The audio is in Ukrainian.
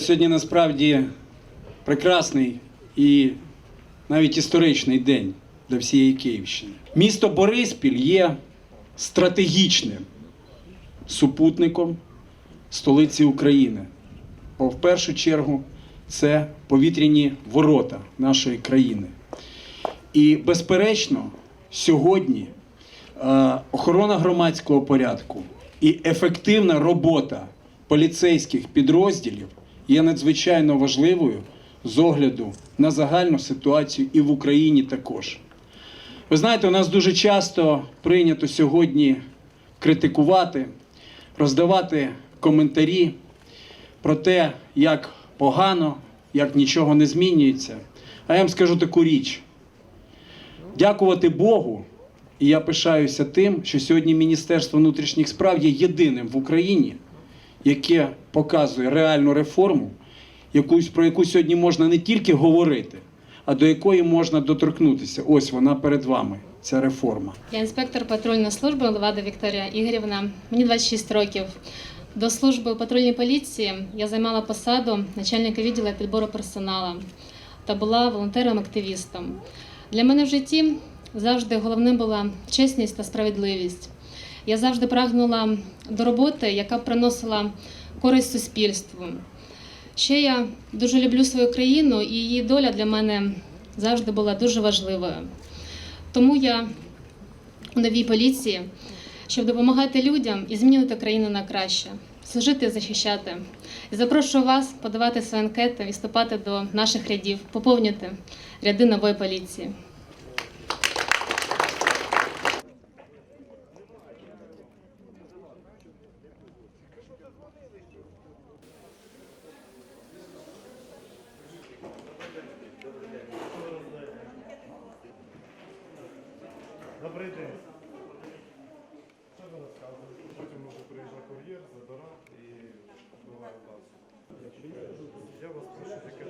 Сьогодні насправді прекрасний і навіть історичний день для всієї Київщини. Місто Бориспіль є стратегічним супутником столиці України. Бо в першу чергу це повітряні ворота нашої країни. І, безперечно, сьогодні е, охорона громадського порядку і ефективна робота поліцейських підрозділів є надзвичайно важливою з огляду на загальну ситуацію і в Україні також. Ви знаєте, у нас дуже часто прийнято сьогодні критикувати, роздавати коментарі про те, як погано, як нічого не змінюється. А я вам скажу таку річ: дякувати Богу, і я пишаюся тим, що сьогодні Міністерство внутрішніх справ є єдиним в Україні, яке показує реальну реформу, якусь, про яку сьогодні можна не тільки говорити, а до якої можна доторкнутися. Ось вона перед вами, ця реформа. Я інспектор патрульної служби Левада Вікторія Ігорівна. Мені 26 років. До служби у патрульній поліції я займала посаду начальника відділу підбору персоналу та була волонтером-активістом. Для мене в житті завжди головним була чесність та справедливість. Я завжди прагнула до роботи, яка приносила користь суспільству. Ще я дуже люблю свою країну, і її доля для мене завжди була дуже важливою. Тому я у новій поліції, щоб допомагати людям і змінювати країну на краще, служити і захищати. І запрошую вас подавати свої анкети, вступати до наших рядів, поповнювати ряди нової поліції. Добрий день. Що ви розказуєте? Потім може приїжджає кур'єр, забирав і вбиває вас. Я вас прошу таке.